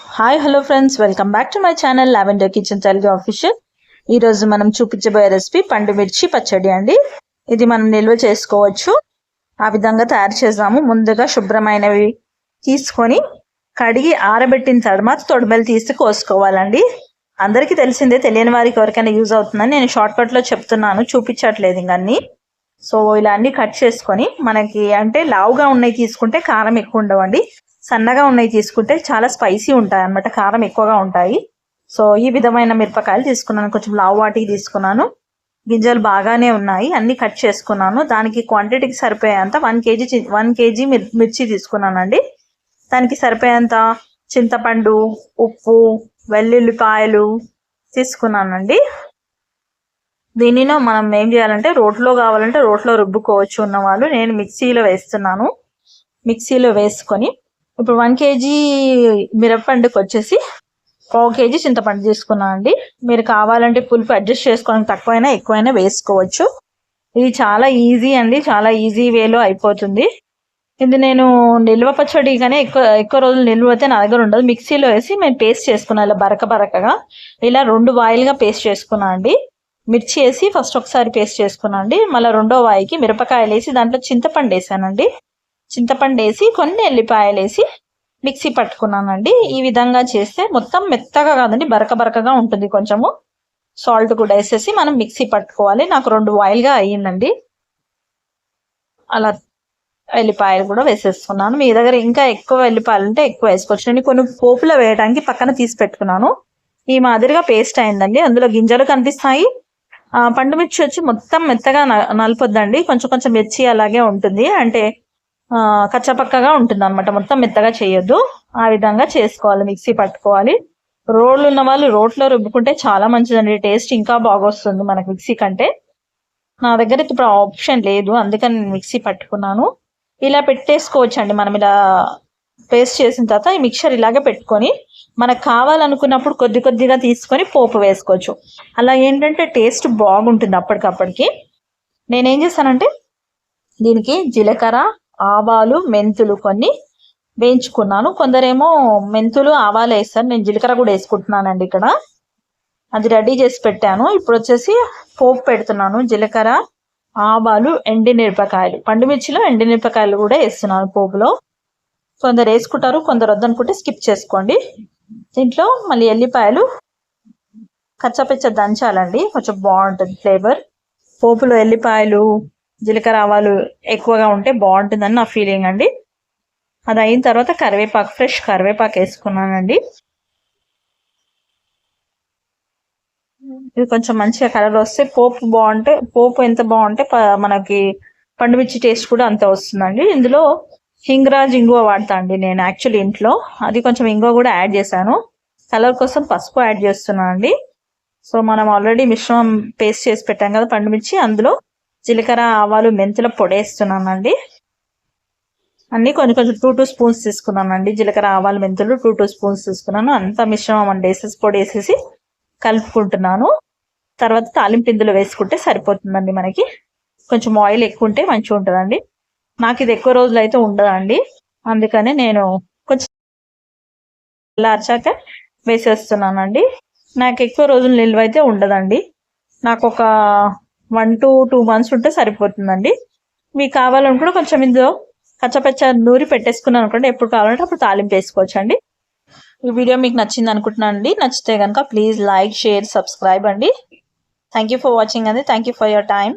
Hi hello friends welcome back to my channel lavender kitchen Telugu official ఈరోజు మనం చూపించబోయే recipe పండు మిర్చి పచ్చడి అండి. ఇది మనం నిల్వ చేసుకోవచ్చు. ఆ విధంగా తయారు చేద్దాము. ముందుగా శుభ్రమైనవి తీసుకొని కడిగి ఆరబెట్టిన తర్వాత తొడిమెలు తీసి కోసుకోవాలండి. అందరికీ తెలిసిందే తెలియని వారికి ఎవరికైనా యూజ్ అవుతుందని నేను షార్ట్కట్లో చెప్తున్నాను. చూపించట్లేదు ఇంకన్నీ సో ఇలా అన్ని కట్ చేసుకొని మనకి అంటే లావుగా ఉన్నాయి తీసుకుంటే కారం ఎక్కువ ఉండవండి. సన్నగా ఉన్నాయి తీసుకుంటే చాలా స్పైసీ ఉంటాయి అనమాట కారం ఎక్కువగా ఉంటాయి. సో ఈ విధమైన మిరపకాయలు తీసుకున్నాను కొంచెం లావు వాటికి తీసుకున్నాను. గింజలు బాగానే ఉన్నాయి అన్ని కట్ చేసుకున్నాను. దానికి క్వాంటిటీకి సరిపోయేంత వన్ కేజీ వన్ కేజీ మిర్చి తీసుకున్నానండి. దానికి సరిపోయేంత చింతపండు ఉప్పు వెల్లుల్లిపాయలు తీసుకున్నానండి. దీనిలో మనం ఏం చేయాలంటే రోట్లో కావాలంటే రోట్లో రుబ్బుకోవచ్చు ఉన్నవాళ్ళు నేను మిక్సీలో వేస్తున్నాను. మిక్సీలో వేసుకొని ఇప్పుడు వన్ కేజీ మిరపండుకి వచ్చేసి పావు కేజీ చింతపండు తీసుకున్నాను అండి. మీరు కావాలంటే పులుపు అడ్జస్ట్ చేసుకోవడానికి తక్కువైనా ఎక్కువైనా వేసుకోవచ్చు. ఇది చాలా ఈజీ అండి. చాలా ఈజీ వేలో అయిపోతుంది. ఇది నేను నిల్వ పచ్చడి కానీ ఎక్కువ ఎక్కువ రోజులు నిల్వ అయితే నా దగ్గర ఉండదు. మిక్సీలో వేసి మేము పేస్ట్ చేసుకున్నాను ఇలా బరక బరకగా. ఇలా రెండు వాయిల్గా పేస్ట్ చేసుకున్నా అండి. మిర్చి వేసి ఫస్ట్ ఒకసారి పేస్ట్ చేసుకున్నా అండి. మళ్ళీ రెండో వాయికి మిరపకాయలు వేసి దాంట్లో చింతపండు వేసానండి. చింతపండు వేసి కొన్ని ఎల్లిపాయలు వేసి మిక్సీ పట్టుకున్నానండి. ఈ విధంగా చేస్తే మొత్తం మెత్తగా కాదండి బరక బరకగా ఉంటుంది కొంచెము. సాల్ట్ కూడా వేసేసి మనం మిక్సీ పట్టుకోవాలి. నాకు రెండు వాయిల్గా అయ్యిందండి. అలా ఎల్లిపాయలు కూడా వేసేసుకున్నాను. మీ దగ్గర ఇంకా ఎక్కువ ఎల్లిపాయలు ఉంటే ఎక్కువ వేసుకోవచ్చు. నేను కొన్ని పోపులో వేయడానికి పక్కన తీసి పెట్టుకున్నాను. ఈ మాదిరిగా పేస్ట్ అయిందండి. అందులో గింజలు కనిపిస్తాయి. పండు మిర్చి వచ్చి మొత్తం మెత్తగా నలపొద్దండి. కొంచెం కొంచెం మిర్చి అలాగే ఉంటుంది. అంటే కచ్చపక్కగా ఉంటుంది అనమాట మొత్తం మెత్తగా చేయొద్దు. ఆ విధంగా చేసుకోవాలి. మిక్సీ పట్టుకోవాలి. రోడ్లు ఉన్న వాళ్ళు రోట్లో రుబ్బుకుంటే చాలా మంచిదండి. టేస్ట్ ఇంకా బాగా వస్తుంది మనకు మిక్సీ కంటే. నా దగ్గర ఇప్పుడు ఆప్షన్ లేదు. అందుకని నేను మిక్సీ పట్టుకున్నాను. ఇలా పెట్టేసుకోవచ్చండి. మనం ఇలా పేస్ట్ చేసిన తర్వాత ఈ మిక్చర్ ఇలాగే పెట్టుకొని మనకు కావాలనుకున్నప్పుడు కొద్ది కొద్దిగా తీసుకొని పోపు వేసుకోవచ్చు. అలా ఏంటంటే టేస్ట్ బాగుంటుంది అప్పటికప్పటికి. నేనేం చేశానంటే దీనికి జీలకర్ర ఆవాలు మెంతులు కొన్ని వేయించుకున్నాను. కొందరేమో మెంతులు ఆవాలు వేస్తారు. నేను జీలకర్ర కూడా వేసుకుంటున్నానండి ఇక్కడ. అది రెడీ చేసి పెట్టాను. ఇప్పుడు వచ్చేసి పోపు పెడుతున్నాను. జీలకర్ర ఆవాలు ఎండిమిరపకాయలు పండుమిర్చిలో ఎండిమిరపకాయలు కూడా వేస్తున్నాను పోపులో. కొందరు వేసుకుంటారు కొందరు వద్దనుకుంటే స్కిప్ చేసుకోండి. దీంట్లో మళ్ళీ ఎల్లిపాయలు కచ్చపిచ్చ దంచాలండి. కొంచెం బాగుంటుంది ఫ్లేవర్. పోపులో ఎల్లిపాయలు జీలకర్ర ఆవాలు ఎక్కువగా ఉంటే బాగుంటుందని నా ఫీలింగ్ అండి. అది అయిన తర్వాత కరివేపాకు ఫ్రెష్ కరివేపాకు వేసుకున్నానండి. ఇది కొంచెం మంచిగా కలర్ వస్తే పోపు బాగుంటే పోపు ఎంత బాగుంటే మనకి పండుమిర్చి టేస్ట్ కూడా అంత వస్తుందండి. ఇందులో హింగ్రాజ్ ఇంగువ వాడతా అండి నేను యాక్చువల్లీ ఇంట్లో. అది కొంచెం ఇంగువ కూడా యాడ్ చేశాను. కలర్ కోసం పసుపు యాడ్ చేస్తున్నాను అండి. సో మనం ఆల్రెడీ మిశ్రమం పేస్ట్ చేసి పెట్టాం కదా పండుమిర్చి అందులో జీలకర్ర ఆవాలు మెంతుల పొడేస్తున్నానండి అన్నీ కొంచెం కొంచెం టూ టూ స్పూన్స్ తీసుకున్నానండి. జీలకర్ర ఆవాలు మెంతులు టూ టూ స్పూన్స్ తీసుకున్నాను. అంత మిశ్రమం అండి వేసేసి పొడి వేసేసి కలుపుకుంటున్నాను. తర్వాత తాలింపు ఇందులో వేసుకుంటే సరిపోతుందండి మనకి. కొంచెం ఆయిల్ ఎక్కువ ఉంటే మంచిగా ఉంటుందండి. నాకు ఇది ఎక్కువ రోజులు అయితే ఉండదండి. అందుకని నేను కొంచెం అరిచాక వేసేస్తున్నానండి. నాకు ఎక్కువ రోజులు నిల్వ అయితే ఉండదండి. నాకు ఒక వన్ టు టూ మంత్స్ ఉంటే సరిపోతుందండి. మీకు కావాలనుకుంటే కొంచెం ఇందులో కచ్చపచ్చ నూరి పెట్టేసుకున్నాను అనుకోండి ఎప్పుడు కావాలంటే అప్పుడు తాలింపు వేసుకోవచ్చు అండి ఈ వీడియో మీకు నచ్చింది అనుకుంటున్నాను అండి. నచ్చితే కనుక ప్లీజ్ లైక్ షేర్ సబ్స్క్రైబ్ అండి. థ్యాంక్ ఫర్ వాచింగ్ అండి. Thank for your time